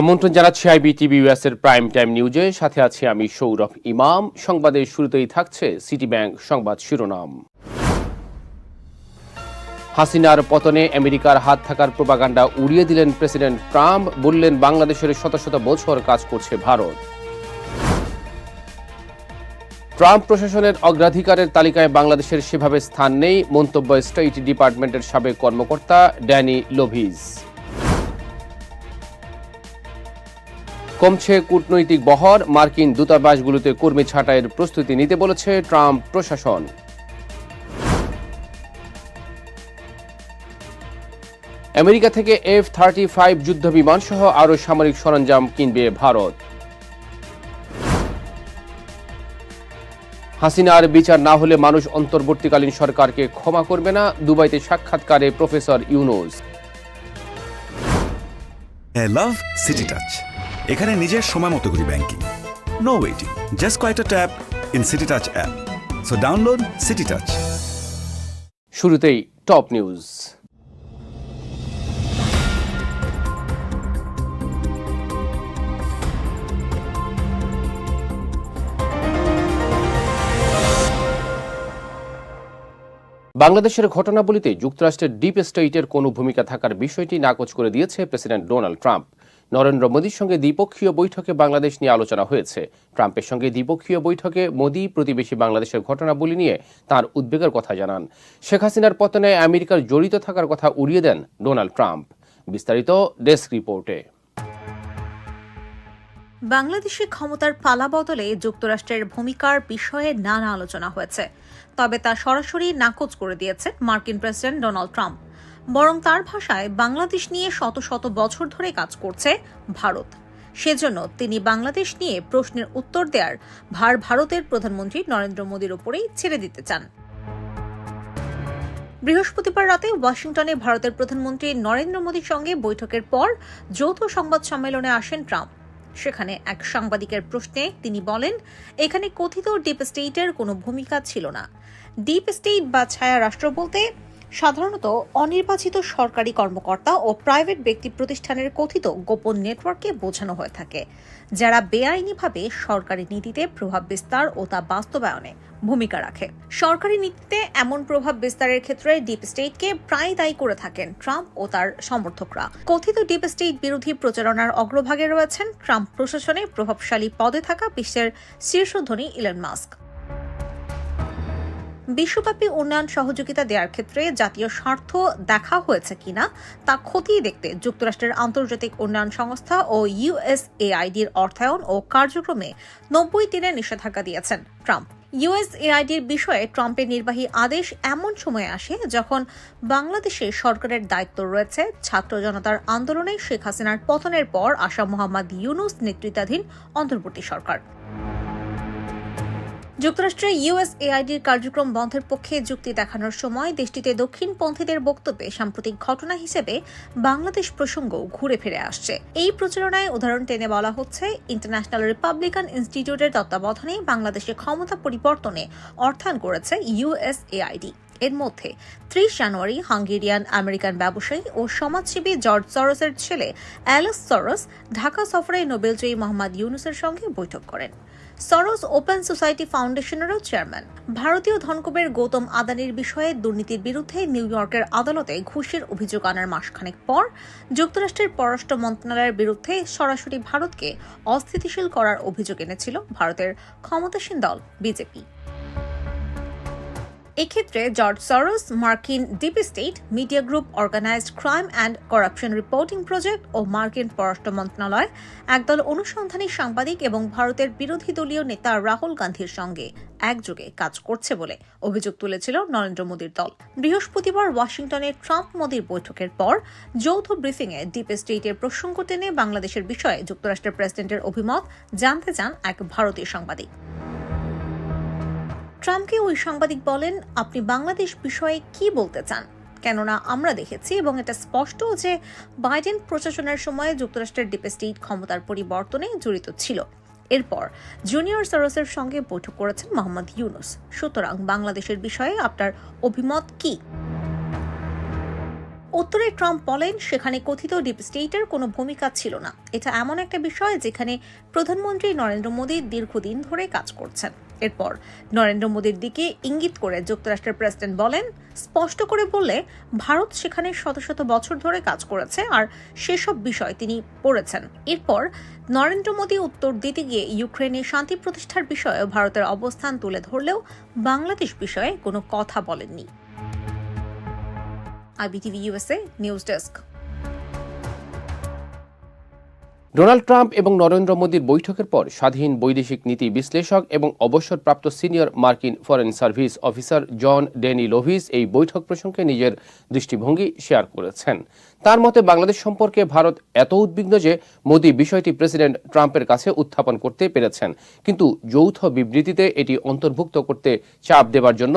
আমন্ত্রণ জানাচ্ছি IBTV US এর প্রাইম টাইম নিউজে সাথে আছি আমি সৌরভ ইমাম। সংবাদের শুরুতেই থাকছে সিটি ব্যাংক সংবাদ শিরোনাম। হাসিনার পতনে আমেরিকার হাত থাকার প্রপাগান্ডা উড়িয়ে দিলেন প্রেসিডেন্ট ট্রাম্প, বললেন বাংলাদেশের শত শত বছর কাজ করছে ভারত। ট্রাম্প প্রশাসনের অগ্রাধিকারের তালিকায় বাংলাদেশের সেভাবে স্থান নেই, মন্তব্য স্টেট ডিপার্টমেন্টের সাবেক কর্মকর্তা ড্যানি লোভিজ কমছে কূটনৈতিক বহর। মার্কিন দূতাবাসগুলোতে কর্মী ছাঁটাইয়ের প্রস্তুতি নিতে বলেছে ট্রাম্প প্রশাসন। আমেরিকা থেকে এফ থার্টি ফাইভ যুদ্ধ বিমান সহ আরও সামরিক সরঞ্জাম কিনবে ভারত। হাসিনার বিচার না হলে মানুষ অন্তর্বর্তীকালীন সরকারকে ক্ষমা করবে না, দুবাইতে সাক্ষাৎকারে professor Yunus. I love City Touch. এখানে নিজের সময় মতো করি ব্যাংকিং নো ওয়েটিং জাস্ট কয়েকটা tap in City Touch app so download City Touch শুরুতেই টপ নিউজ বাংলাদেশের ঘটনাবলিতে যুক্তরাষ্ট্রের ডিপ স্টেটের কোনো ভূমিকা থাকার বিষয়টি নাকচ করে দিয়েছে প্রেসিডেন্ট ডোনাল্ড ট্রাম্প নরেন্দ্র মোদীর সঙ্গে দ্বিপক্ষীয় বৈঠকে বাংলাদেশ নিয়ে আলোচনা হয়েছে। ট্রাম্পের সঙ্গে দ্বিপক্ষীয় বৈঠকে মোদী প্রতিবেশী বাংলাদেশের ঘটনাবলী নিয়ে তার উদ্বেগের কথা জানান। শেখ হাসিনার পতনে আমেরিকার জড়িত থাকার কথা উড়িয়ে দেন ডোনাল্ড ট্রাম্প। বিস্তারিত ডেস্ক রিপোর্টে। বাংলাদেশে ক্ষমতার পালা বদলে যুক্তরাষ্ট্রের ভূমিকার বিষয়ে নানা আলোচনা হয়েছে, তবে তা সরাসরি নাকচ করে দিয়েছেন মার্কিন প্রেসিডেন্ট ডোনাল্ড ট্রাম্প। বরং তার ভাষায় বাংলাদেশ নিয়ে শত শত বছর ধরে কাজ করছে ভারত। সেজন্য তিনি বাংলাদেশ নিয়ে প্রশ্নের উত্তর দেওয়ার ভার ভারতের প্রধানমন্ত্রী নরেন্দ্র মোদীর ওপরেই ছেড়ে দিতে চান। বৃহস্পতিবার রাতে ওয়াশিংটনে ভারতের প্রধানমন্ত্রী নরেন্দ্র মোদীর সঙ্গে বৈঠকের পর যৌথ সংবাদ সম্মেলনে আসেন ট্রাম্প। সেখানে এক সাংবাদিকের প্রশ্নে তিনি বলেন, এখানে কথিত ডিপ স্টেটের কোনো ভূমিকা ছিল না। ডিপ স্টেট বা ছায়া রাষ্ট্র বলতে সাধারণত অনির্বাচিত সরকারি কর্মকর্তা ও প্রাইভেট ব্যক্তি প্রতিষ্ঠানের কথিত গোপন নেটওয়ার্ককে বোঝানো হয়ে থাকে, যারা বেআইনিভাবে সরকারি নীতিতে প্রভাব বিস্তার ও তা বাস্তবায়নে ভূমিকা রাখে। সরকারি নীতিতে এমন প্রভাব বিস্তারের ক্ষেত্রে ডিপ স্টেটকে প্রায় দায়ী করে থাকেন ট্রাম্প ও তার সমর্থকরা। কথিত ডিপ স্টেট বিরোধী প্রচারণার অগ্রভাগে রয়েছেন ট্রাম্প প্রশাসনে প্রভাবশালী পদে থাকা বিশ্বের শীর্ষধনী ইলন মাস্ক। বিশ্বব্যাপী উন্নয়ন সহযোগিতা দেওয়ার ক্ষেত্রে জাতীয় স্বার্থ দেখা হয়েছে কিনা তা খতিয়ে দেখতে যুক্তরাষ্ট্রের আন্তর্জাতিক উন্নয়ন সংস্থা ও ইউএসএআইডির অর্থায়ন ও কার্যক্রমে নব্বই দিনের নিষেধাজ্ঞা দিয়েছেন ট্রাম্প। ইউএসএআইডির বিষয়ে ট্রাম্পের নির্বাহী আদেশ এমন সময়ে আসে যখন বাংলাদেশে সরকারের দায়িত্ব রয়েছে ছাত্র জনতার আন্দোলনে শেখ হাসিনার পতনের পর আসা মোহাম্মদ ইউনুস নেতৃত্বাধীন অন্তর্বর্তী সরকার। যুক্তরাষ্ট্রে ইউএসএআইডির কার্যক্রম বন্ধের পক্ষে যুক্তি দেখানোর সময় দেশটিতে দক্ষিণপন্থীদের বক্তব্যে সাম্প্রতিক ঘটনা হিসেবে বাংলাদেশ প্রসঙ্গ ঘুরে ফিরে আসছে। এই প্রচারণায় উদাহরণ টেনে বলা হচ্ছে, ইন্টারন্যাশনাল রিপাবলিকান ইনস্টিটিউটের তত্ত্বাবধানে বাংলাদেশে ক্ষমতা পরিবর্তনে অর্থায়ন করেছে ইউএসএআইডি এর মধ্যে ত্রিশ জানুয়ারি হাঙ্গেরিয়ান আমেরিকান ব্যবসায়ী ও সমাজসেবী জর্জ সরসের ছেলে অ্যালেস সরস ঢাকা সফরে নোবেলজয়ী মোহাম্মদ ইউনুসের সঙ্গে বৈঠক করেন। সরস ওপেন সোসাইটি ফাউন্ডেশনেরও চেয়ারম্যান। ভারতীয় ধনকুবের গৌতম আদানির বিষয়ে দুর্নীতির বিরুদ্ধে নিউ ইয়র্কের আদালতে ঘুষের অভিযোগ আনার মাসখানেক পর যুক্তরাষ্ট্রের পররাষ্ট্র মন্ত্রণালয়ের বিরুদ্ধে সরাসরি ভারতকে অস্থিতিশীল করার অভিযোগ এনেছিল ভারতের ক্ষমতাসীন দল বিজেপি। এক্ষেত্রে জর্জ সরোস মার্কিন deep state, media group organised crime and corruption reporting project ও মার্কিন পররাষ্ট্র মন্ত্রণালয়, একদল অনুসন্ধানী সাংবাদিক এবং ভারতের বিরোধী দলীয় নেতা রাহুল গান্ধীর সঙ্গে একযোগে কাজ করছে বলে অভিযোগ তুলেছিল নরেন্দ্র মোদীর দল। বৃহস্পতিবার ওয়াশিংটনে ট্রাম্প মোদীর বৈঠকের পর যৌথ ব্রিফিংয়ে ডিপ স্টেটের প্রসঙ্গ টেনে বাংলাদেশের বিষয়ে যুক্তরাষ্ট্রের প্রেসিডেন্টের অভিমত জানতে চান এক ভারতীয় সাংবাদিক। ট্রাম্পকে ওই সাংবাদিক বলেন, আপনি বাংলাদেশ বিষয়ে কি বলতে চান? কেননা আমরা দেখেছি এবং এটা স্পষ্ট যে বাইডেন প্রশাসনের সময় যুক্তরাষ্ট্রের ডিপ স্টেট ক্ষমতার পরিবর্তনে জড়িত ছিল। এরপর জুনিয়র সরোসের সঙ্গে বৈঠক করেছেন মোহাম্মদ ইউনুস। সুতরাং বাংলাদেশের বিষয়ে আপনার অভিমত কি? উত্তরে ট্রাম্প বলেন, সেখানে কথিত ডিপ স্টেটের কোনো ভূমিকা ছিল না। এটা এমন একটা বিষয় যেখানে প্রধানমন্ত্রী নরেন্দ্র মোদী দীর্ঘদিন ধরে কাজ করছেন। এরপর। নরেন্দ্র মোদীর দিকে ইঙ্গিত করে যুক্তরাষ্ট্রের প্রেসিডেন্ট বলেন, স্পষ্ট করে বললে ভারত সেখানে শত শত বছর ধরে কাজ করেছে আর সেসব বিষয় তিনি পড়েছেন। এরপর নরেন্দ্র মোদী উত্তর দিতে গিয়ে ইউক্রেনে শান্তি প্রতিষ্ঠার বিষয়ে ভারতের অবস্থান তুলে ধরলেও বাংলাদেশ বিষয়ে কোনো কথা বলেননি। IBTV USA news desk. Donald Trump এবং নরেন্দ্র মোদীর বৈঠকের পর স্বাধীন বৈদেশিক নীতি বিশ্লেষক এবং অবসরপ্রাপ্ত সিনিয়র মার্কিন foreign service officer John Denny Lovis এই বৈঠক প্রসঙ্গে নিজের দৃষ্টিভঙ্গি শেয়ার করেছেন। তার মতে, বাংলাদেশ সম্পর্কে ভারত এত উদ্বিগ্ন যে মোদী বিষয়টি প্রেসিডেন্ট ট্রাম্পের কাছে উত্থাপন করতে পেরেছেন। কিন্তু যৌথ বিবৃতিতে এটি অন্তর্ভুক্ত করতে চাপ দেবার জন্য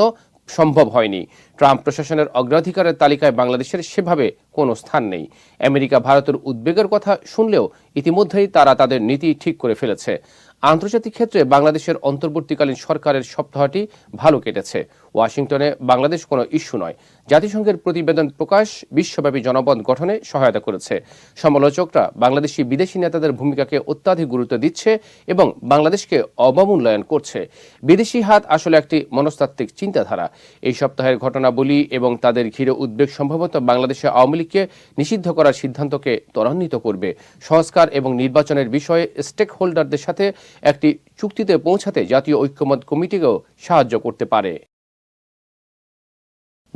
সম্ভব হয়নি। ট্রাম্প প্রশাসনের অগ্রাধিকারের তালিকায় বাংলাদেশের সেভাবে কোনো স্থান নেই। আমেরিকা ভারতের উদ্বেগের কথা শুনলেও ইতিমধ্যেই তারা তাদের নীতি ঠিক করে ফেলেছে। আন্তর্জাতিক ক্ষেত্রে বাংলাদেশের অন্তর্বর্তীকালীন সরকারের সপ্তাহটি ভালো কেটেছে। ওয়াশিংটনে বাংলাদেশ কোনো ইস্যু নয়। জাতিসংঘের প্রতিবেদন প্রকাশ বিশ্বব্যাপী জনপদ গঠনে সহায়তা করেছে। সমালোচকরা বাংলাদেশি বিদেশি নেতাদের ভূমিকাকে অত্যাধিক গুরুত্ব দিচ্ছে এবং বাংলাদেশকে অবমূল্যায়ন করছে। বিদেশি হাত আসলে একটি মনস্তাত্ত্বিক চিন্তাধারা। এই সপ্তাহের ঘটনাবলী এবং তাদের ঘিরে উদ্বেগ সম্ভবত বাংলাদেশে আওয়ামী লীগকে নিষিদ্ধ করার সিদ্ধান্তকে ত্বরান্বিত করবে। সংস্কার এবং নির্বাচনের বিষয়ে স্টেক হোল্ডারদের সাথে একটি চুক্তিতে পৌঁছাতে জাতীয় ঐক্যমত কমিটিকেও সাহায্য করতে পারে।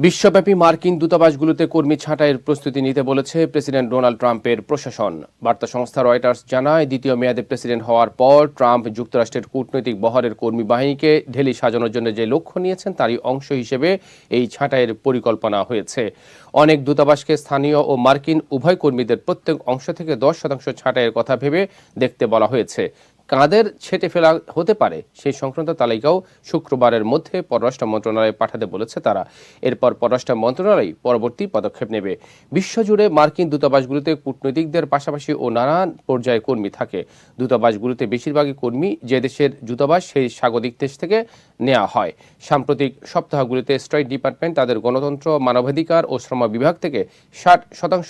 বিশ্বব্যাপী মার্কিন দূতাবাসগুলোতে কর্মী ছাঁটাইয়ের প্রস্তুতি নিতে বলেছে প্রেসিডেন্ট ডোনাল্ড ট্রাম্পের প্রশাসন। বার্তা সংস্থা রয়টার্স জানায়, দ্বিতীয় মেয়াদে প্রেসিডেন্ট হওয়ার পর ট্রাম্প যুক্তরাষ্ট্রের কূটনৈতিক বহরের কর্মী বাহিনীকে ঢেলি সাজানোর জন্য যে লক্ষ্য নিয়েছেন তারই অংশ হিসেবে এই ছাঁটাইয়ের পরিকল্পনা হয়েছে। অনেক দূতাবাসকে স্থানীয় ও মার্কিন উভয় কর্মীদের প্রত্যেক অংশ থেকে দশ শতাংশ ছাঁটাইয়ের কথা ভেবে দেখতে বলা হয়েছে। কাদের ছেটে ফেলা হতে পারে সেই সংক্রান্ত তালিকাও শুক্রবারের মধ্যে পররাষ্ট্র মন্ত্রণালয়ে পাঠাতে বলেছে তারা। এরপর পররাষ্ট্র মন্ত্রণালয় পরবর্তী পদক্ষেপ নেবে। বিশ্বজুড়ে মার্কিন দূতাবাসগুলোতে কূটনৈতিকদের পাশাপাশি ও নানান পর্যায়ে কর্মী থাকে। দূতাবাসগুলোতে বেশিরভাগই কর্মী যে দেশের দূতাবাস, সেই স্বাগতিক দেশ থেকে নেওয়া হয়। সাম্প্রতিক সপ্তাহগুলিতে স্টেট ডিপার্টমেন্ট তাদের গণতন্ত্র, মানবাধিকার ও শ্রম বিভাগ থেকে ষাট শতাংশ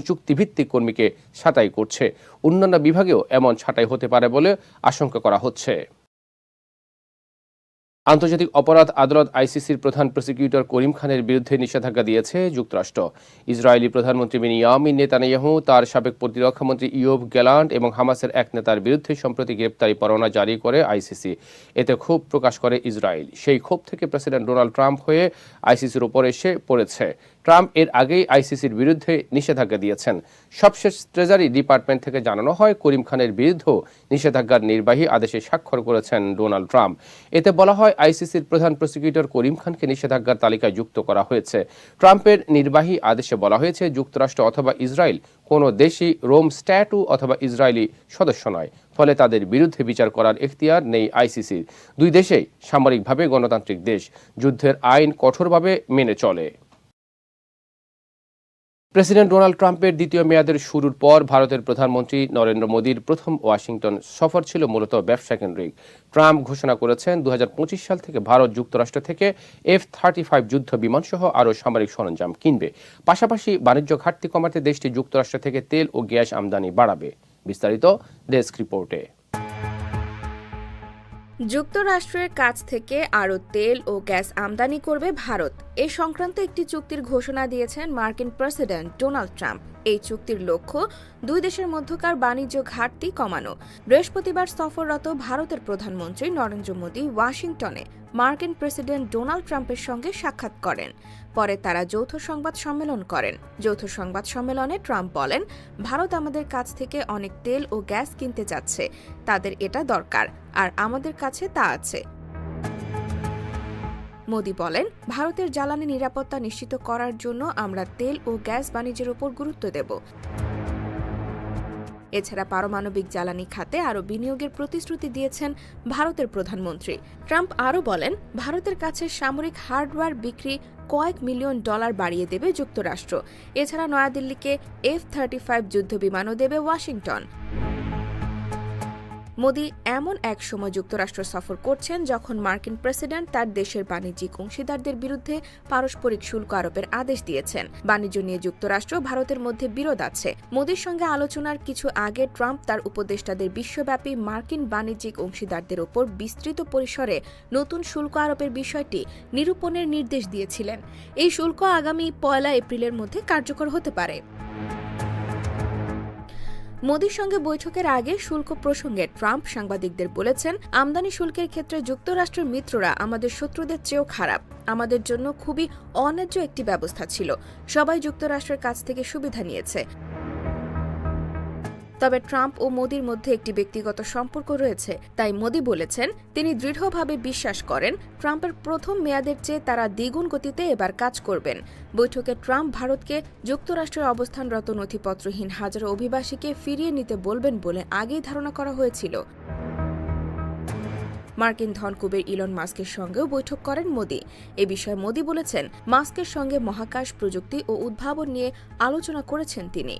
চুক্তিভিত্তিক কর্মীকে ছাঁটাই করছে। অন্যান্য বিভাগেও এমন ছাঁটাই হতে পারে বলে আশঙ্কা করা হচ্ছে। আন্তর্জাতিক অপরাধ আদালত আইসিসির প্রধান প্রসিকিউটর করিম খানের বিরুদ্ধে নিষেধাজ্ঞা দিয়েছে যুক্তরাষ্ট্র। ইসরায়েলি প্রধানমন্ত্রী বেনিয়ামিন নেতানিয়াহু, তার সাবেক প্রতিরক্ষামন্ত্রী ইয়োব গ্যালান্ট এবং হামাসের এক নেতার বিরুদ্ধে সম্প্রতি গ্রেপ্তারি পরোয়ানা জারি করে আইসিসি। এতে ক্ষোভ প্রকাশ করে ইসরায়েল। সেই ক্ষোভ থেকে প্রেসিডেন্ট ডোনাল্ড ট্রাম্প হয়ে আইসিসির উপর এসে পড়েছে। ট্রাম্প এর আগেই আইসিসির বিরুদ্ধে নিষেধাজ্ঞা দিয়েছেন। সবশেষ ট্রেজারি ডিপার্টমেন্ট থেকে জানানো হয়, করিম খানের বিরুদ্ধেও নিষেধাজ্ঞার নির্বাহী আদেশে স্বাক্ষর করেছেন ডোনাল্ড ট্রাম্প। এতে বলা হয়, আইসিসির প্রধান প্রসিকিউটর করিম খানকে নিষেধাজ্ঞার তালিকায় যুক্ত করা হয়েছে। ট্রাম্পের নির্বাহী আদেশে বলা হয়েছে, যুক্তরাষ্ট্র অথবা ইসরায়েল কোনো দেশই রোম স্ট্যাটু অথবা ইসরায়েলি সদস্য নয়। ফলে তাদের বিরুদ্ধে বিচার করার এখতিয়ার নেই আইসিসির। দুই দেশেই সামরিকভাবে গণতান্ত্রিক দেশ। যুদ্ধের আইন কঠোরভাবে মেনে চলে। প্রেসিডেন্ট ডোনাল্ড ট্রাম্পের দ্বিতীয় মেয়াদের শুরুর পর ভারতের প্রধানমন্ত্রী নরেন্দ্র মোদীর প্রথম ওয়াশিংটন সফর ছিল মূলত ব্যবসা কেন্দ্রিক। ট্রাম্প ঘোষণা করেছেন দু হাজার পঁচিশ সাল থেকে ভারত যুক্তরাষ্ট্র থেকে এফ থার্টি ফাইভ যুদ্ধ বিমান সহ আরও সামরিক সরঞ্জাম কিনবে। পাশাপাশি বাণিজ্য ঘাটতি কমাতে দেশটি যুক্তরাষ্ট্র থেকে তেল ও গ্যাস আমদানি বাড়াবে। বিস্তারিত ডেস্ক রিপোর্টে। যুক্তরাষ্ট্রের কাছ থেকে আরও তেল ও গ্যাস আমদানি করবে ভারত। এ সংক্রান্ত একটি চুক্তির ঘোষণা দিয়েছেন মার্কিন প্রেসিডেন্ট ডোনাল্ড ট্রাম্প। এই চুক্তির লক্ষ্য দুই দেশের মধ্যকার বাণিজ্য ঘাটতি কমানো। বৃহস্পতিবার সফররত ভারতের প্রধানমন্ত্রী নরেন্দ্র মোদী ওয়াশিংটনে মার্কিন প্রেসিডেন্ট ডোনাল্ড ট্রাম্পের সঙ্গে সাক্ষাৎ করেন। পরে তারা যৌথ সংবাদ সম্মেলন করেন। যৌথ সংবাদ সম্মেলনে ট্রাম্প বলেন, ভারত আমাদের কাছ থেকে অনেক তেল ও গ্যাস কিনতে চাচ্ছে তাদের এটা দরকার। আর আমাদের কাছে তা আছে। মোদি বলেন, ভারতের জ্বালানি নিরাপত্তা নিশ্চিত করার জন্য আমরা তেল ও গ্যাস বাণিজ্যের উপর গুরুত্ব দেব। এছাড়া পারমাণবিক জ্বালানি খাতে আরও বিনিয়োগের প্রতিশ্রুতি দিয়েছেন ভারতের প্রধানমন্ত্রী। ট্রাম্প আরও বলেন, ভারতের কাছে সামরিক হার্ডওয়্যার বিক্রি কয়েক মিলিয়ন ডলার বাড়িয়ে দেবে যুক্তরাষ্ট্র। এছাড়া নয়াদিল্লিকে এফ থার্টি ফাইভ যুদ্ধ বিমানও দেবে ওয়াশিংটন। মোদি এমন এক সময় যুক্তরাষ্ট্র সফর করছেন যখন মার্কিন প্রেসিডেন্ট তার দেশের বাণিজ্যিক অংশীদারদের বিরুদ্ধে পারস্পরিক শুল্ক আরোপের আদেশ দিয়েছেন। বাণিজ্য নিয়ে যুক্তরাষ্ট্র ভারতের মধ্যে বিরোধ আছে। মোদির সঙ্গে আলোচনার কিছু আগে ট্রাম্প তার উপদেষ্টাদের বিশ্বব্যাপী মার্কিন বাণিজ্যিক অংশীদারদের ওপর বিস্তৃত পরিসরে নতুন শুল্ক আরোপের বিষয়টি নিরূপণের নির্দেশ দিয়েছিলেন। এই শুল্ক আগামী পয়লা এপ্রিলের মধ্যে কার্যকর হতে পারে। মোদির সঙ্গে বৈঠকের আগে শুল্ক প্রসঙ্গে ট্রাম্প সাংবাদিকদের বলেছেন, আমদানি শুল্কের ক্ষেত্রে যুক্তরাষ্ট্রের মিত্ররা আমাদের শত্রুদের চেয়েও খারাপ। আমাদের জন্য খুবই অন্যায্য একটি ব্যবস্থা ছিল। সবাই যুক্তরাষ্ট্রের কাছ থেকে সুবিধা নিয়েছে। তবে ট্রাম্প ও মোদির মধ্যে একটি ব্যক্তিগত সম্পর্ক রয়েছে। তাই মোদি বলেছেন, তিনি দৃঢ়ভাবে বিশ্বাস করেন, ট্রাম্পের প্রথম মেয়াদের চেয়ে তারা দ্বিগুণ গতিতে এবার কাজ করবেন। বৈঠকে ট্রাম্প ভারতকে যুক্তরাষ্ট্রের অবস্থানরত নথিপত্রহীন হাজারো অভিবাসীকে ফিরিয়ে নিতে বলবেন বলে আগেই ধারণা করা হয়েছিল। মার্কিন ধনকুবের ইলন মাস্কের সঙ্গেও বৈঠক করেন মোদি। এ বিষয়ে মোদি বলেছেন, মাস্কের সঙ্গে মহাকাশ প্রযুক্তি ও উদ্ভাবন নিয়ে আলোচনা করেছেন তিনি।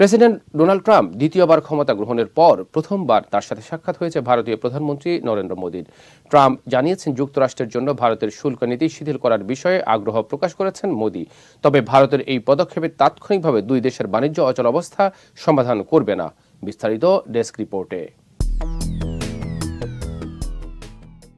প্রেসিডেন্ট ডোনাল্ড ট্রাম্প দ্বিতীয়বার ক্ষমতা গ্রহণের পর প্রথমবার তার সাথে সাক্ষাৎ হয়েছে ভারতীয় প্রধানমন্ত্রী নরেন্দ্র মোদীর। ট্রাম্প জানিয়েছেন যুক্তরাষ্ট্রের জন্য ভারতের শুল্ক নীতি শিথিল করার বিষয়ে আগ্রহ প্রকাশ করেছেন মোদী। তবে ভারতের এই পদক্ষেপে তাৎক্ষণিকভাবে দুই দেশের বাণিজ্য অচল অবস্থা সমাধান করবে না। বিস্তারিত ডেস্ক রিপোর্টে।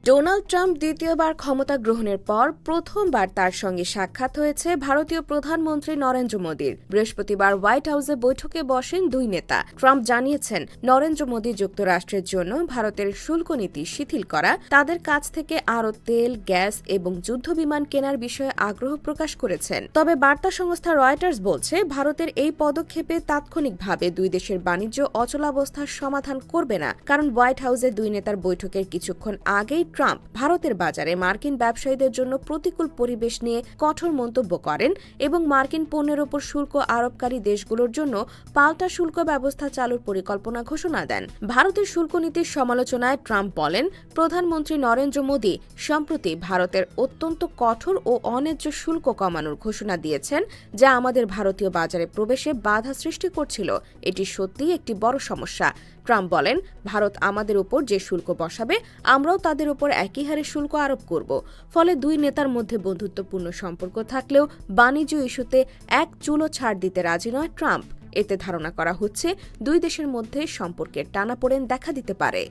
ডোনাল্ড ট্রাম্প দ্বিতীয়বার ক্ষমতা গ্রহণের পর প্রথমবার তার সঙ্গে সাক্ষাৎ হয়েছে ভারতীয় প্রধানমন্ত্রী নরেন্দ্র মোদীর। বৃহস্পতিবার হোয়াইট হাউসে বৈঠকে বসেন দুই নেতা। ট্রাম্প জানিয়েছেন, নরেন্দ্র মোদী যুক্তরাষ্ট্রের জন্য ভারতের শুল্ক নীতি শিথিল করা, তাদের কাছ থেকে আরও তেল, গ্যাস এবং যুদ্ধবিমান কেনার বিষয়ে আগ্রহ প্রকাশ করেছেন। তবে বার্তা সংস্থা রয়টার্স বলছে, ভারতের এই পদক্ষেপে তাৎক্ষণিকভাবে দুই দেশের বাণিজ্য অচলাবস্থার সমাধান করবে না, কারণ হোয়াইট হাউসে দুই নেতার বৈঠকের কিছুক্ষণ আগেই ট্রাম্প ভারতের বাজারে মার্কিন ব্যবসায়ীদের জন্য প্রতিকূল পরিবেশ নিয়ে কঠোর মন্তব্য করেন এবং মার্কিন পণ্যের ওপর শুল্ক আরোপকারী দেশগুলোর জন্য পাল্টা শুল্ক ব্যবস্থা চালুর পরিকল্পনা ঘোষণা দেন। ভারতের শুল্ক নীতির সমালোচনায় ট্রাম্প বলেন, প্রধানমন্ত্রী নরেন্দ্র মোদী সম্প্রতি ভারতের অত্যন্ত কঠোর ও অন্যায্য শুল্ক কমানোর ঘোষণা দিয়েছেন, যা আমাদের ভারতীয় বাজারে প্রবেশে বাধা সৃষ্টি করছিল। এটি সত্যিই একটি বড় সমস্যা। ট্রাম্প বলেন, ভারত আমাদের উপর যে শুল্ক বসাবে, আমরাও তাদের উপর একই হারে শুল্ক আরোপ করব। ফলে দুই নেতার মধ্যে বন্ধুত্বপূর্ণ সম্পর্ক থাকলেও বাণিজ্য ইস্যুতে এক চুলো ছাড় দিতে রাজি নয় ট্রাম্প। এতে ধারণা করা হচ্ছে, দুই দেশের মধ্যে সম্পর্কের টানাপোড়েন দেখা দিতে পারে।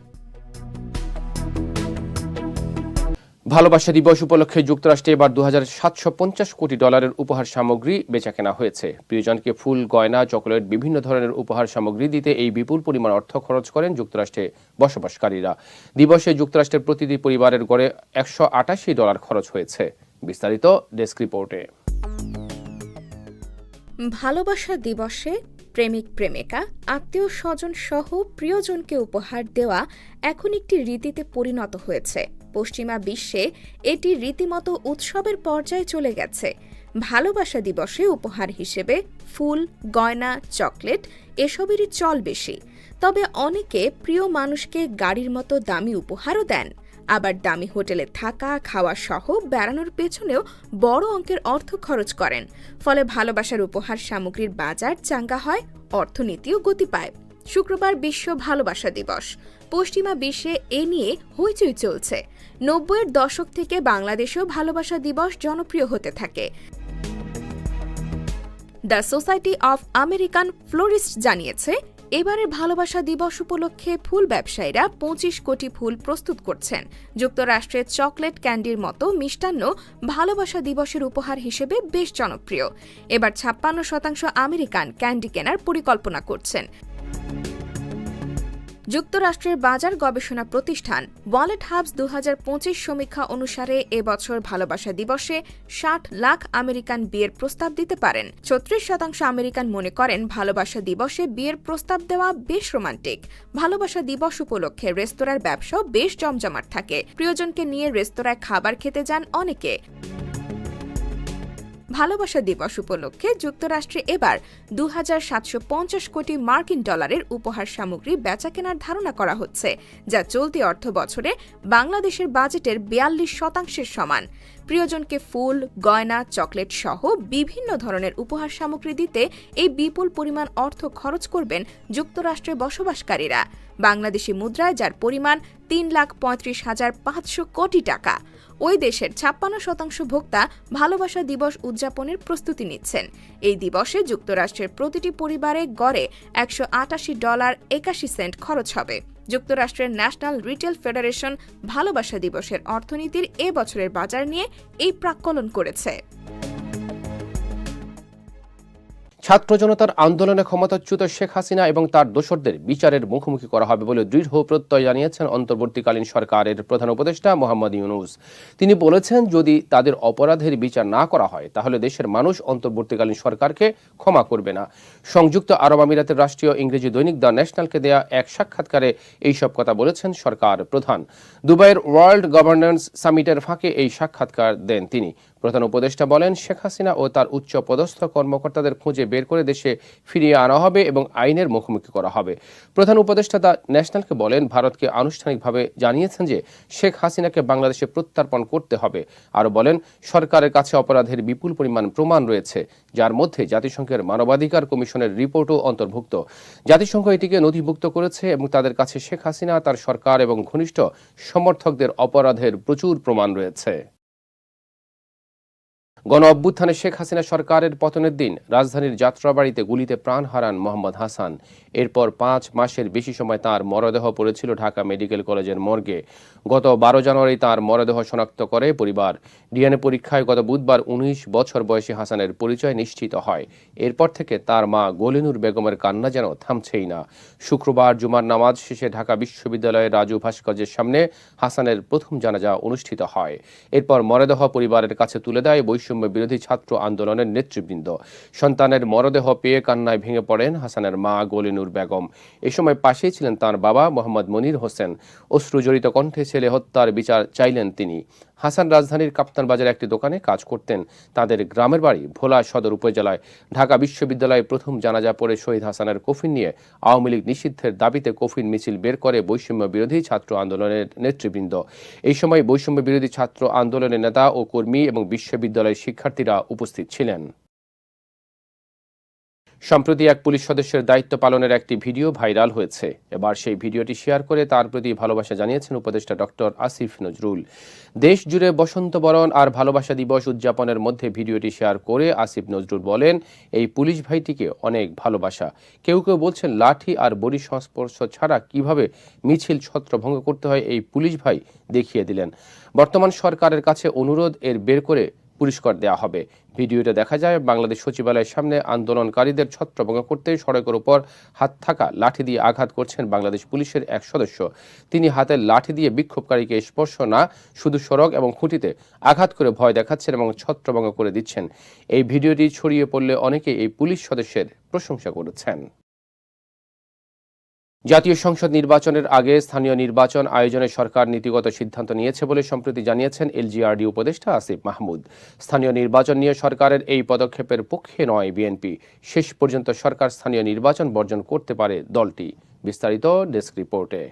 ভালোবাসা দিবস উপলক্ষে যুক্তরাষ্ট্রে এবার দু হাজার সাতশো পঞ্চাশ কোটি ডলারের উপহার সামগ্রী বেচাকেনা হয়েছে। প্রিয়জনকে ফুল, গয়না, চকোলেট, বিভিন্ন ধরনের উপহার সামগ্রী দিতে এই বিপুল পরিমাণ অর্থ খরচ করেন যুক্তরাষ্ট্রে বসবাসকারীরা। দিবসে যুক্তরাষ্ট্রের প্রতিটি পরিবারের গড়ে একশো আটাশি ডলার খরচ হয়েছে। বিস্তারিত ডেস্ক রিপোর্টে। ভালোবাসা দিবসে প্রেমিক প্রেমিকা, আত্মীয় স্বজন সহ প্রিয়জনকে উপহার দেওয়া এখন একটি রীতিতে পরিণত হয়েছে। পশ্চিমা বিশ্বে এটি রীতিমতো উৎসবের পর্যায়ে চলে গেছে। ভালোবাসা দিবসে উপহার হিসেবে ফুল, গয়না, চকলেট এসবেরই চল বেশি। তবে অনেকে প্রিয় মানুষকে গাড়ির মতো দামি উপহারও দেন। আবার দামি হোটেলে থাকা, খাওয়া সহ বেড়ানোর পেছনেও বড় অঙ্কের অর্থ খরচ করেন। ফলে ভালোবাসার উপহার সামগ্রীর বাজার চাঙ্গা হয়, অর্থনীতিও গতি পায়। শুক্রবার বিশ্ব ভালোবাসা দিবস। পশ্চিমা বিশ্বে এ নিয়ে হইচই চলছে। নব্বইয়ের দশক থেকে বাংলাদেশেও ভালোবাসা দিবস জনপ্রিয় হতে থাকে। The Society of American florist জানিয়েছে এবারের ভালোবাসা দিবস উপলক্ষে ফুল ব্যবসায়ীরা পঁচিশ কোটি ফুল প্রস্তুত করছেন। যুক্তরাষ্ট্রের চকলেট ক্যান্ডির মতো মিষ্টান্ন ভালোবাসা দিবসের উপহার হিসেবে বেশ জনপ্রিয়। এবার ছাপ্পান্ন শতাংশ আমেরিকান ক্যান্ডি কেনার পরিকল্পনা করছেন। যুক্তরাষ্ট্রের বাজার গবেষণা প্রতিষ্ঠান ওয়ালেট হাবস দু হাজার পঁচিশ সমীক্ষা অনুসারে এবছর ভালোবাসা দিবসে ষাট লাখ আমেরিকান বিয়ের প্রস্তাব দিতে পারেন। ছত্রিশ শতাংশ আমেরিকান মনে করেন ভালোবাসা দিবসে বিয়ের প্রস্তাব দেওয়া বেশ রোমান্টিক। ভালোবাসা দিবস উপলক্ষে রেস্তোরাঁর ব্যবসাও বেশ জমজমাট থাকে। প্রিয়জনকে নিয়ে রেস্তোরাঁয় খাবার খেতে যান অনেকে। ভালোবাসা দিবস উপলক্ষে যুক্তরাষ্ট্রে এবার দু হাজার সাতশো পঞ্চাশ কোটি মার্কিন ডলারের উপহার সামগ্রী বেচাকেনার ধারণা করা হচ্ছে, যা চলতি অর্থ বছরে বাংলাদেশের বাজেটের বিয়াল্লিশ শতাংশের সমান। প্রিয়জনকে ফুল, গয়না, চকলেট সহ বিভিন্ন ধরনের উপহার সামগ্রী দিতে এই বিপুল পরিমাণ অর্থ খরচ করবেন যুক্তরাষ্ট্রে বসবাসকারীরা। বাংলাদেশি মুদ্রায়, যার পরিমাণ তিন লাখ পঁয়ত্রিশ হাজার পাঁচশো কোটি টাকা। ওই দেশের ছাপ্পান্ন শতাংশ ভোক্তা ভালোবাসা দিবস উদযাপনের প্রস্তুতি নিচ্ছেন। এই দিবসে যুক্তরাষ্ট্রের প্রতিটি পরিবারে গড়ে একশো আটাশি ডলার একাশি সেন্ট খরচ হবে। যুক্তরাষ্ট্রের ন্যাশনাল রিটেল ফেডারেশন ভালোবাসা দিবসের অর্থনীতির এ বছরের বাজার নিয়ে এই প্রাক্কলন করেছে। ছাত্র জনতার আন্দোলনে ক্ষমতাচ্যুত শেখ হাসিনা এবং তার দোসরদের বিচারের মুখোমুখি করা হবে বলে দৃঢ় প্রত্যয় জানিয়েছেন অন্তর্বর্তীকালীন সরকারের প্রধান উপদেষ্টা মোহাম্মদ ইউনুস। তিনি বলেছেন, যদি তাদের অপরাধের বিচার না করা হয়, তাহলে দেশের মানুষ অন্তর্বর্তীকালীন সরকারকে ক্ষমা করবে না। সংযুক্ত আরব আমিরাতের রাষ্ট্রীয় ইংরেজি দৈনিক দ্য ন্যাশনালকে দেয়া এক সাক্ষাৎকারে এইসব কথা বলেছেন সরকার প্রধান। দুবাইয়ের ওয়ার্ল্ড গভর্নেন্স সামিটের ফাঁকে এই সাক্ষাৎকার দেন তিনি। প্রধান উপদেষ্টা বলেন, শেখ হাসিনা ও তার উচ্চ পদস্থ কর্মকর্তাদের খুঁজে বের করে দেশে ফিরিয়ে আনা হবে এবং আইনের মুখোমুখি করা হবে। প্রধান উপদেষ্টা দ্য ন্যাশনালকে বলেন, ভারতকে আনুষ্ঠানিকভাবে জানিয়েছেন যে, শেখ হাসিনাকে বাংলাদেশে প্রত্যার্পণ করতে হবে। আরও বলেন, সরকারের কাছে অপরাধের বিপুল পরিমাণ প্রমাণ রয়েছে, যার মধ্যে জাতিসংঘের মানবাধিকার কমিশনের রিপোর্টও অন্তর্ভুক্ত। জাতিসংঘ এটিকে নথিভুক্ত করেছে এবং তাদের কাছে শেখ হাসিনা, তার সরকার এবং ঘনিষ্ঠ সমর্থকদের অপরাধের প্রচুর প্রমাণ রয়েছে। গণ অভ্যুত্থানে শেখ হাসিনা সরকারের পতনের দিন রাজধানীর যাত্রাবাড়িতে গুলিতে প্রাণ হারান মোহাম্মদ হাসান। এরপর পাঁচ মাসের বেশি সময় তার মরদেহ পড়েছিল ঢাকা মেডিকেল কলেজের মর্গে। গত বারো জানুয়ারি তার মরদেহ শনাক্ত করে পরিবার। ডিএনএ পরীক্ষায় গত বুধবার উনিশ বছর বয়সী হাসানের পরিচয় নিশ্চিত হয়। এরপর থেকে তার মা গলিনুর বেগমের কান্না যেন থামছেই না। শুক্রবার জুমার নামাজ শেষে ঢাকা বিশ্ববিদ্যালয়ের রাজু ভাস্কর্যের সামনে হাসানের প্রথম জানাজা অনুষ্ঠিত হয়। এরপর মরদেহ পরিবারের কাছে তুলে দেয় বৈষম্য বিরোধী ছাত্র আন্দোলনের নেতৃবৃন্দ। সন্তানের মরদেহ পেয়ে কান্নায় ভেঙে পড়েন হাসানের মা গলিনুর বেগম। এ সময় পাশেই ছিলেন তার বাবা মোহাম্মদ মনির হোসেন। অশ্রুজড়িত কণ্ঠে ছেলে হত্যার বিচার চাইলেন তিনি। হাসান রাজধানীর কাপ্তান বাজারে একটি দোকানে কাজ করতেন। তাদের গ্রামের বাড়ি ভোলা সদর উপজেলায়। ঢাকা বিশ্ববিদ্যালয়ে প্রথম জানাজা পড়ে শহীদ হাসানের কফিন নিয়ে আওয়ামী লীগ নিষিদ্ধের দাবিতে কফিন মিছিল বের করে বৈষম্য বিরোধী ছাত্র আন্দোলনের নেতৃবৃন্দ। এই সময় বৈষম্য বিরোধী ছাত্র আন্দোলনের নেতা ও কর্মী এবং বিশ্ববিদ্যালয়ের শিক্ষার্থীরা উপস্থিত ছিলেন। সম্প্রতি এক পুলিশ সদস্যের দায়িত্ব পালনের একটি ভিডিও ভাইরাল হয়েছে। এবার সেই ভিডিওটি শেয়ার করে তার প্রতি ভালোবাসা জানিয়েছেন উপদেষ্টা ডক্টর আসিফ নজরুল। দেশ জুড়ে বসন্ত বরণ আর ভালোবাসা দিবস উদযাপনের মধ্যে ভিডিওটি শেয়ার করে আসিফ নজরুল বলেন, এই পুলিশ ভাইটিকে অনেক ভালোবাসা। কেউ কেউ বলছেন, লাঠি আর বডি সংস্পর্শ ছাড়া কীভাবে মিছিল ছত্রভঙ্গ করতে হয়? এই পুলিশ ভাই দেখিয়ে দিলেন। বর্তমান সরকারের কাছে অনুরোধ এর বের করে পুরস্কার দেওয়া হবে। ভিডিওতে দেখা যায়, বাংলাদেশ সচিবালয়ের সামনে আন্দোলনকারীদের ছত্রভঙ্গ করতে সড়কের উপর হাত থাকা লাঠি দিয়ে আঘাত করছেন বাংলাদেশ পুলিশের এক সদস্য। তিনি হাতের লাঠি দিয়ে বিক্ষোভকারীকে স্পর্শ না, শুধু সড়ক এবং খুঁটিতে আঘাত করে ভয় দেখাচ্ছেন এবং ছত্রভঙ্গ করে দিচ্ছেন। এই ভিডিওটি ছড়িয়ে পড়লে অনেকেই এই পুলিশ সদস্যের প্রশংসা করেছেন। জাতীয় সংসদ নির্বাচনের আগে স্থানীয় নির্বাচন আয়োজনে সরকার নীতিগত সিদ্ধান্ত নিয়েছে বলে সম্প্রতি জানিয়েছেন এলজিআরডি উপদেষ্টা আসিফ মাহমুদ। স্থানীয় নির্বাচন নিয়ে সরকারের এই পদক্ষেপের পক্ষে নয় বিএনপি। শেষ পর্যন্ত সরকার স্থানীয় নির্বাচন বর্জন করতে পারে দলটি। বিস্তারিত ডেস্ক রিপোর্টে।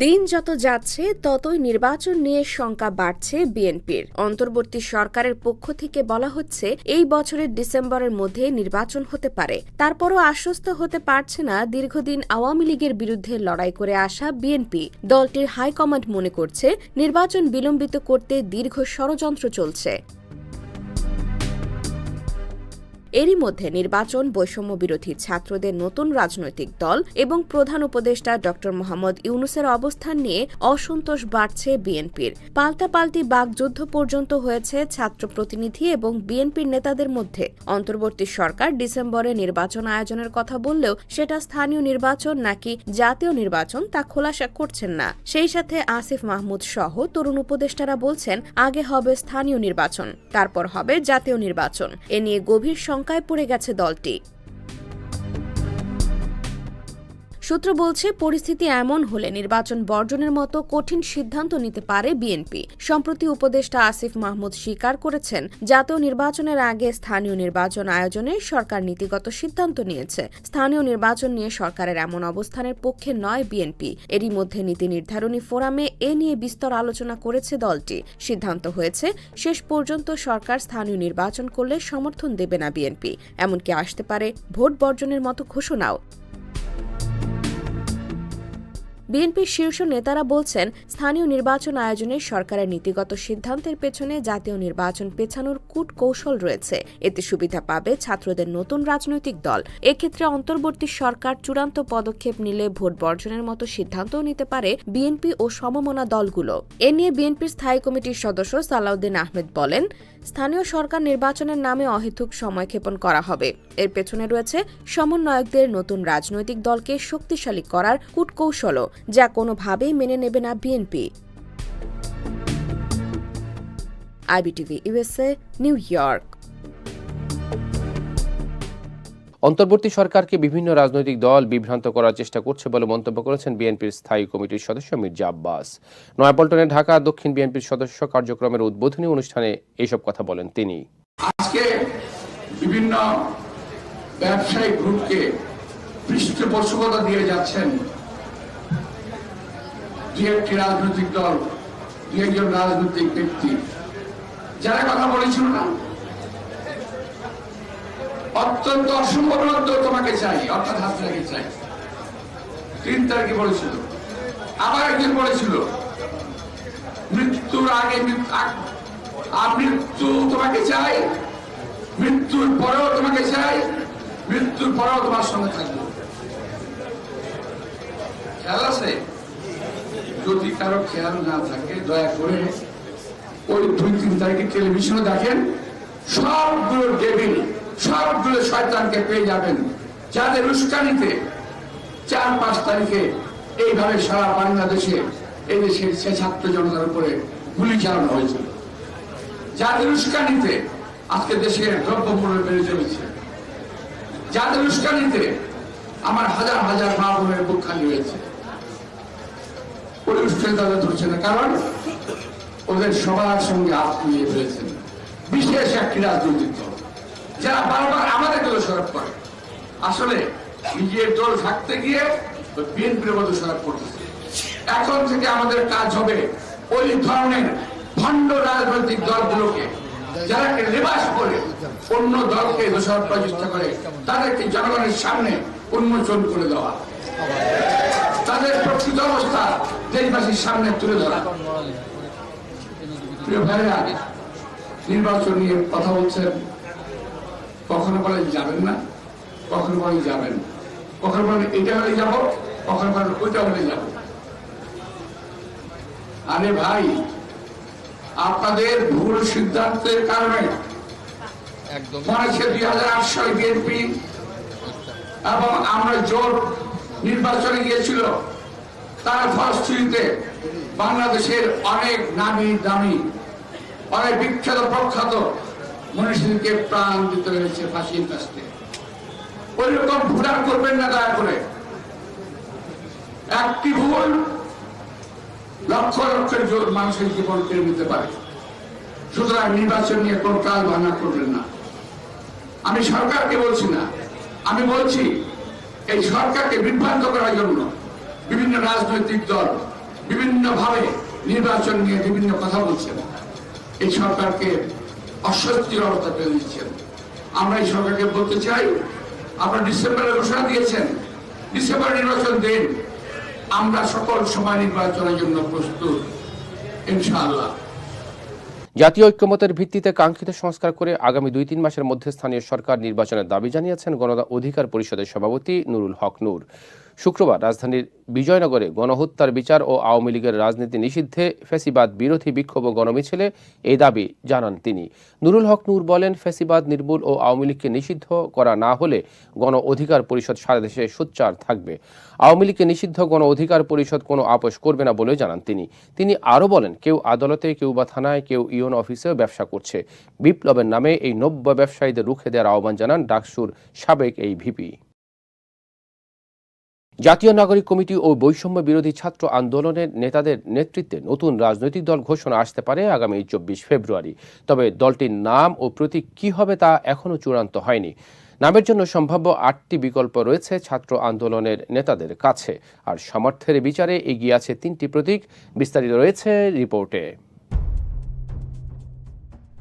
দিন যত যাচ্ছে, ততই নির্বাচন নিয়ে শঙ্কা বাড়ছে বিএনপির। অন্তর্বর্তী সরকারের পক্ষ থেকে বলা হচ্ছে, এই বছরের ডিসেম্বরের মধ্যে নির্বাচন হতে পারে। তারপরও আশ্বস্ত হতে পারছে না দীর্ঘদিন আওয়ামী লীগের বিরুদ্ধে লড়াই করে আসা বিএনপি। দলটির হাইকমান্ড মনে করছে, নির্বাচন বিলম্বিত করতে দীর্ঘ ষড়যন্ত্র চলছে। এরই মধ্যে নির্বাচন বৈষম্য বিরোধী ছাত্রদের নতুন রাজনৈতিক দল এবং প্রধান উপদেষ্টা ড মোহাম্মদ ইউনুসের অবস্থান নিয়ে অসন্তোষ বাড়ছে বিএনপির। পাল্টাপাল্টি বাগযুদ্ধ পর্যন্ত হয়েছে ছাত্র প্রতিনিধি এবং বিএনপির নেতাদের মধ্যে। অন্তর্বর্তী সরকার ডিসেম্বরে নির্বাচন আয়োজনের কথা বললেও সেটা স্থানীয় নির্বাচন নাকি জাতীয় নির্বাচন তা খোলাসা করছেন না। সেই সাথে আসিফ মাহমুদ সহ তরুণ উপদেষ্টারা বলছেন, আগে হবে স্থানীয় নির্বাচন, তারপর হবে জাতীয় নির্বাচন। এ নিয়ে গভীর শঙ্কায় পড়ে গেছে দলটি। সূত্র বলছে, পরিস্থিতি এমন হলে নির্বাচন বর্জনের মতো কঠিন সিদ্ধান্ত নিতে পারে বিএনপি। সম্প্রতি উপদেষ্টা আসিফ মাহমুদ স্বীকার করেছেন, জাতীয় নির্বাচনের আগে স্থানীয় নির্বাচন আয়োজনে সরকার নীতিগত সিদ্ধান্ত নিয়েছে। স্থানীয় নির্বাচন নিয়ে সরকারের এমন অবস্থানের পক্ষে নয় বিএনপি। এরই মধ্যে নীতি নির্ধারণী ফোরামে এ নিয়ে বিস্তর আলোচনা করেছে দলটি। সিদ্ধান্ত হয়েছে, শেষ পর্যন্ত সরকার স্থানীয় নির্বাচন করলে সমর্থন দেবে না বিএনপি। এমনকি আসতে পারে ভোট বর্জনের মতো ঘোষণাও। বিএনপির শীর্ষ নেতারা বলছেন, স্থানীয় নির্বাচন আয়োজনে সরকারের নীতিগত সিদ্ধান্তের পেছনে জাতীয় নির্বাচন পেছানোর কূট কৌশল রয়েছে। এতে সুবিধা পাবে ছাত্রদের নতুন রাজনৈতিক দল। এক্ষেত্রে অন্তর্বর্তী সরকার চূড়ান্ত পদক্ষেপ নিলে ভোট বর্জনের মতো সিদ্ধান্তও নিতে পারে বিএনপি ও সমমনা দলগুলো। এ নিয়ে বিএনপির স্থায়ী কমিটির সদস্য সালাউদ্দিন আহমেদ বলেন স্থানীয় সরকার নির্বাচনের নামে অহেতুক সময়ক্ষেপণ করা হবে। এর পেছনে রয়েছে সমন্বয়কদের নতুন রাজনৈতিক দলকে শক্তিশালী করার কূটকৌশলও, যা কোনোভাবেই মেনে নেবে না BNP. IBTV USA New York. অন্তর্বর্তী সরকারকে বিভিন্ন রাজনৈতিক দল বিভ্রান্ত করার চেষ্টা করছে বলে মন্তব্য করেছেন বিএনপির স্থায়ী কমিটির সদস্য মির্জা আব্বাস। নয়াপল্টনে ঢাকা, দক্ষিণ বিএনপির সদস্য কার্যক্রমের উদ্বোধনী অনুষ্ঠানে এইসব কথা বলেন তিনি। আজকে বিভিন্ন ব্যবসায়ী গ্রুপকে পৃষ্ঠপোষকতা দিয়ে যাচ্ছেন দু একটি রাজনৈতিক দল দু একজন রাজনৈতিক ব্যক্তি। যারা কথা বলেছিল না অত্যন্ত অসম্ভব তোমাকে চাই, অর্থাৎ হাসিনাকে চাই। তিন তারিখে বলেছিল, আবার একদিন বলেছিল, মৃত্যুর আগে মৃত্যু তোমাকে চাই, মৃত্যুর পরেও তোমাকে চাই, মৃত্যুর পরেও তোমার সঙ্গে থাকব। খেয়াল আছে? যদি কারও খেয়াল না থাকে, দয়া করে ওই দুই, তিন তারিখে টেলিভিশনে দেখেন, সবগুলো ডেবিল সবগুলো শয়তানকে পেয়ে যাবেন। যাদের উস্কানিতে চার পাঁচ তারিখে এইভাবে সারা বাংলাদেশে এই দেশের সে ছাত্র জনতার উপরে গুলি চালানো হয়েছিল যাদের উস্কানিতে আজকে দেশের দ্রব্যমূল্য বেড়ে চলেছে। যাদের উস্কানিতে আমার হাজার হাজার মা বোনের বুক খালি হয়েছে। উস্কানি তাদের ধরছে না, কারণ ওদের সবার সঙ্গে হাত মিলিয়ে ফেলেছেন বিশেষ একটি রাজনৈতিক যারা বারবার আমাদের দোষারোপ করে। আসলে নিজের দল থাকতে গিয়ে বিএনপির মতো সরাব করতেছে। এখন থেকে আমাদের কাজ হবে ওই ধরনের ভণ্ড রাজনৈতিক দলগুলোকে, যারা লেবাস করে অন্য দলকে দোষারোপ করার চেষ্টা করে, তাদেরকে জনগণের সামনে উন্মোচন করে দেওয়া। তাদের প্রকৃত অবস্থা দেশবাসীর সামনে তুলে ধরা। প্রিয় ভাইরা, নির্বাচন নিয়ে কথা বলছেন কখনো বলেন যাবেন না কখনো বলেন যাবেন কখনো বলেন এটা হলে যাব কখনো বলেন ওইটা হলে যাব। আরে ভাই আপনাদের ভুল সিদ্ধান্তের কারণে মনে হচ্ছে দুই হাজার আট সালে বিএনপি এবং আমরা জোর নির্বাচনে গিয়েছিল তার ফলশ্রুতিতে বাংলাদেশের অনেক নামি দামি অনেক বিখ্যাত প্রখ্যাত মনীষীকে প্রাণ দিতে হয়েছে ফাঁসির কাছে। ওই রকম ভুল করবেন না দয়া করে। একটি ভুল লক্ষ লক্ষের জোর মানুষের জীবন কেড়ে নিতে পারে। সুতরাং নির্বাচন নিয়ে কোন কাল ভাঙা করবেন না। আমি সরকারকে বলছি না, আমি বলছি এই সরকারকে বিভ্রান্ত করার জন্য বিভিন্ন রাজনৈতিক দল বিভিন্ন ভাবে নির্বাচন নিয়ে বিভিন্ন কথা বলছেন এই সরকারকে অস্বস্তির অবস্থা পেয়ে দিচ্ছেন আমরা এই সরকারকে বলতে চাই, আপনারা ডিসেম্বরে ঘোষণা দিয়েছেন ডিসেম্বর নির্বাচন দিন। আমরা সকল সময় নির্বাচনের জন্য প্রস্তুত, ইনশাআল্লাহ। জাতীয় ঐক্যমতের ভিত্তিতে কাঙ্ক্ষিত সংস্কার করে আগামী দুই তিন মাসের মধ্যে স্থানীয় সরকার নির্বাচনের দাবি জানিয়েছেন গণ অধিকার পরিষদের সভাপতি নুরুল হক নূর। শুক্রবার রাজধানীর বিজয়নগরে গণহত্যার বিচার ও আওয়ামী লীগের রাজনীতি নিষিদ্ধে ফেসিবাদ বিরোধী বিক্ষোভ ও গণমিছিলে এই দাবি জানান তিনি। নুরুল হক নূর বলেন, ফেসিবাদ নির্মূল ও আওয়ামী লীগকে নিষিদ্ধ করা না হলে গণ অধিকার পরিষদ সারা দেশে সোচ্চার থাকবে। আওয়ামী লীগকে নিষিদ্ধ গণ অধিকার পরিষদ কোনো আপোষ করবে না বলেও জানান তিনি। তিনি আরও বলেন, কেউ আদালতে, কেউ বা থানায়, কেউ ইউন অফিসেও ব্যবসা করছে। বিপ্লবের নামে এই নব্য ব্যবসায়ীদের রুখে দেওয়ার আহ্বান জানান ডাকসুর সাবেক এই ভিপি। জাতীয় নাগরিক কমিটি ও বৈষম্য বিরোধী ছাত্র আন্দোলনের নেতাদের নেতৃত্বে নতুন রাজনৈতিক দল ঘোষণা আসতে পারে আগামী চব্বিশ ফেব্রুয়ারি। তবে দলটির নাম ও প্রতীক কি হবে তা এখনও চূড়ান্ত হয়নি। নামের জন্য সম্ভাব্য আটটি বিকল্প রয়েছে ছাত্র আন্দোলনের নেতাদের কাছে। আর সামর্থ্যের বিচারে এগিয়ে আছে তিনটি প্রতীক, বিস্তারিত রয়েছে রিপোর্টে।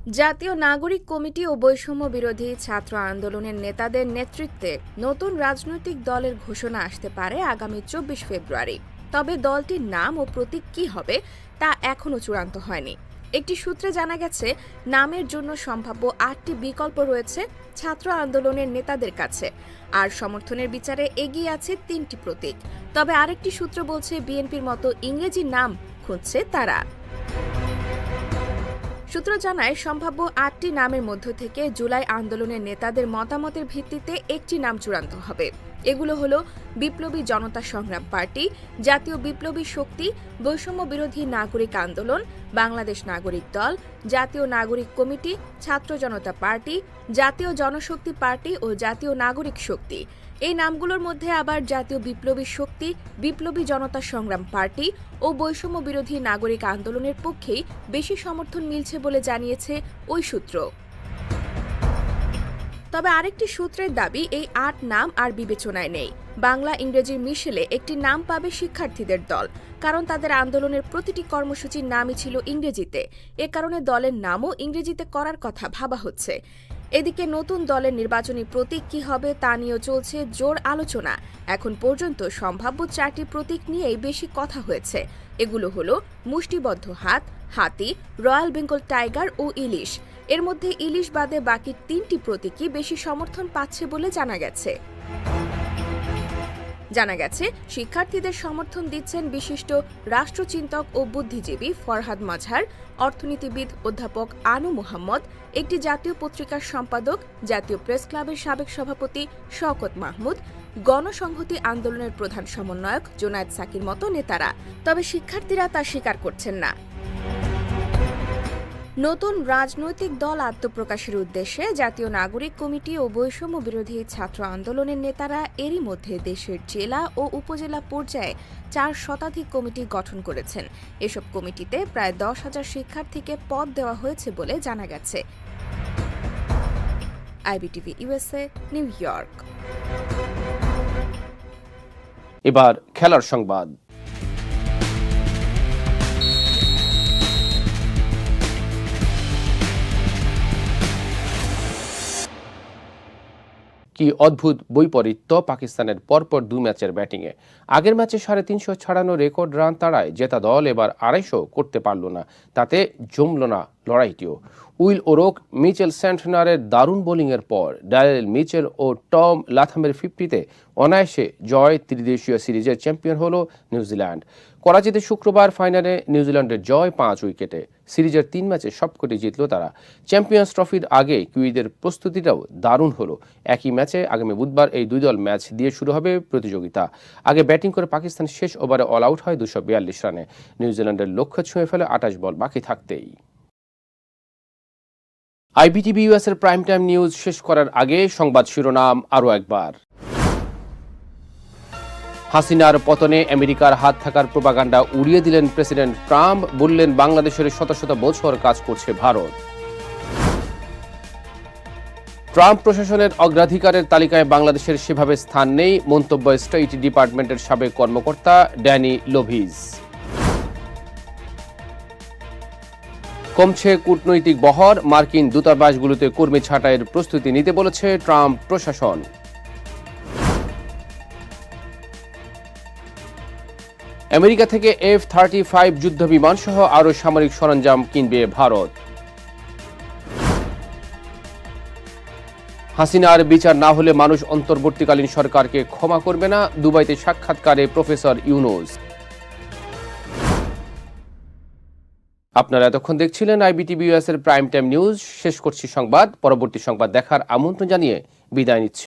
জাতীয় নাগরিক কমিটি ও বৈষম্য বিরোধী ছাত্র আন্দোলনের নেতাদের নেতৃত্বে নতুন রাজনৈতিক দলের ঘোষণা আসতে পারে আগামী চব্বিশ ফেব্রুয়ারি। তবে দলটির নাম ও প্রতীক কী হবে তা এখনও চূড়ান্ত হয়নি। একটি সূত্রে জানা গেছে, নামের জন্য সম্ভাব্য আটটি বিকল্প রয়েছে ছাত্র আন্দোলনের নেতাদের কাছে, আর সমর্থনের বিচারে এগিয়ে আছে তিনটি প্রতীক। তবে আরেকটি সূত্র বলছে, বিএনপির মতো ইংরেজি নাম খুঁজছে তারা। সূত্র জানায়, সম্ভাব্য আটটি নামের মধ্য থেকে জুলাই আন্দোলনের নেতাদের মতামতের ভিত্তিতে একটি নাম চূড়ান্ত হবে। এগুলো হলো বিপ্লবী জনতা সংগ্রাম পার্টি, জাতীয় বিপ্লবী শক্তি, বৈষম্য বিরোধী নাগরিক আন্দোলন, বাংলাদেশ নাগরিক দল, জাতীয় নাগরিক কমিটি, ছাত্র জনতা পার্টি, জাতীয় জনশক্তি পার্টি ও জাতীয় নাগরিক শক্তি। এই নামগুলোর মধ্যে আবার জাতীয় বিপ্লবী শক্তি, বিপ্লবী জনতা সংগ্রাম পার্টি ও বৈষম্য বিরোধী নাগরিক আন্দোলনের পক্ষেই বেশি সমর্থন মিলছে বলে জানিয়েছে ওই সূত্র। তবে আরেকটি সূত্রের দাবি, এই আট নাম আর বিবেচনায় নেই। বাংলা ইংরেজির মিশেলে একটি নাম পাবে শিক্ষার্থীদের দল, কারণ তাদের আন্দোলনের প্রতিটি কর্মসূচির নামই ছিল ইংরেজিতে। এ কারণে দলের নামও ইংরেজিতে করার কথা ভাবা হচ্ছে। এদিকে নতুন দলের নির্বাচনী প্রতীক কি হবে তা নিয়েও চলছে জোর আলোচনা। এখন পর্যন্ত সম্ভাব্য চারটি প্রতীক নিয়েই বেশি কথা হয়েছে। এগুলো হলো মুষ্টিবদ্ধ হাত, হাতি, রয়্যাল বেঙ্গল টাইগার ও ইলিশ। এর মধ্যে ইলিশ বাদে বাকি তিনটি প্রতীকই বেশি সমর্থন পাচ্ছে বলে জানা গেছে। জানা গেছে, শিক্ষার্থীদের সমর্থন দিচ্ছেন বিশিষ্ট রাষ্ট্রচিন্তক ও বুদ্ধিজীবী ফরহাদ মাঝার অর্থনীতিবিদ অধ্যাপক আনু মোহাম্মদ, একটি জাতীয় পত্রিকার সম্পাদক, জাতীয় প্রেস ক্লাবের সাবেক সভাপতি শওকত মাহমুদ, গণসংহতি আন্দোলনের প্রধান সমন্বয়ক জোনায়েদ সাকির মতো নেতারা। তবে শিক্ষার্থীরা তা স্বীকার করছেন না। নতুন রাজনৈতিক দল আত্মপ্রকাশের উদ্দেশ্যে জাতীয় নাগরিক কমিটি ও বৈষম্য বিরোধী ছাত্র আন্দোলনের নেতারা এরই মধ্যে দেশের জেলা ও উপজেলা পর্যায়ে চার শতাধিক কমিটি গঠন করেছেন। এসব কমিটিতে প্রায় দশ হাজার শিক্ষার্থীকে পদ দেওয়া হয়েছে বলে জানা গেছে। IBTV USA New York. এবার খেলার সংবাদ। কি অদ্ভুত বৈপরীত্য পাকিস্তানের পরপর দু ম্যাচের ব্যাটিংয়ে। আগের ম্যাচে সাড়ে তিনশো ছাড়ানো রেকর্ড রান তাড়ায় জেতা দল এবার আড়াইশো করতে পারল না। তাতে জমল না লড়াইটিও। উইল ওরোক, মিচেল স্যান্টনারের দারুণ বোলিংয়ের পর ডায়াল মিচেল ও টম লাথামের ফিফটিতে অনায়াসে জয় ত্রিদেশীয় সিরিজের চ্যাম্পিয়ন হল নিউজিল্যান্ড। করাচিতে শুক্রবার ফাইনালে নিউজিল্যান্ডের জয় পাঁচ উইকেটে। সিরিজের তিন ম্যাচে সবকটি জিতল তারা চ্যাম্পিয়ন্স ট্রফির আগে কিউইদের প্রস্তুতিটাও দারুণ হলো। একই ম্যাচে আগামী বুধবার এই দুই দল ম্যাচ দিয়ে শুরু হবে প্রতিযোগিতা। আগে ব্যাটিং করে পাকিস্তান শেষ ওভারে অল আউট হয় দুশো বিয়াল্লিশ রানে। নিউজিল্যান্ডের লক্ষ্য ছুঁয়ে ফেলে আটাশ বল বাকি থাকতেই। আইবিটিভি ইউএস এর প্রাইম টাইম নিউজ শেষ করার আগে সংবাদ শিরোনাম আরও একবার। হাসিনার পতনে আমেরিকার হাত থাকার প্রোপাগান্ডা উড়িয়ে দিলেন প্রেসিডেন্ট ট্রাম্প, বললেন বাংলাদেশের শত শত বছর কাজ করছে ভারত। ট্রাম্প প্রশাসনের অগ্রাধিকারের তালিকায় বাংলাদেশের সেভাবে স্থান নেই, মন্তব্য স্টেট ডিপার্টমেন্টের সাবেক কর্মকর্তা ড্যানি লোভিজ কমছে কূটনৈতিক বহর, মার্কিন দূতাবাসগুলোতে কর্মী ছাঁটাইয়ের প্রস্তুতি নিতে বলেছে ট্রাম্প প্রশাসন। আমেরিকা থেকে এফ থার্টি ফাইভ যুদ্ধ বিমান সহ আরও সামরিক সরঞ্জাম কিনবে ভারত। হাসিনার বিচার না হলে মানুষ অন্তর্বর্তীকালীন সরকারকে ক্ষমা করবে না, দুবাইতে সাক্ষাৎকারে প্রফেসর ইউনুস। আপনারা এতক্ষণ দেখছিলেন আইবিটিভি এর প্রাইম টাইম নিউজ। শেষ করছি সংবাদ, পরবর্তী সংবাদ দেখার আমন্ত্রণ জানিয়ে বিদায় নিচ্ছি।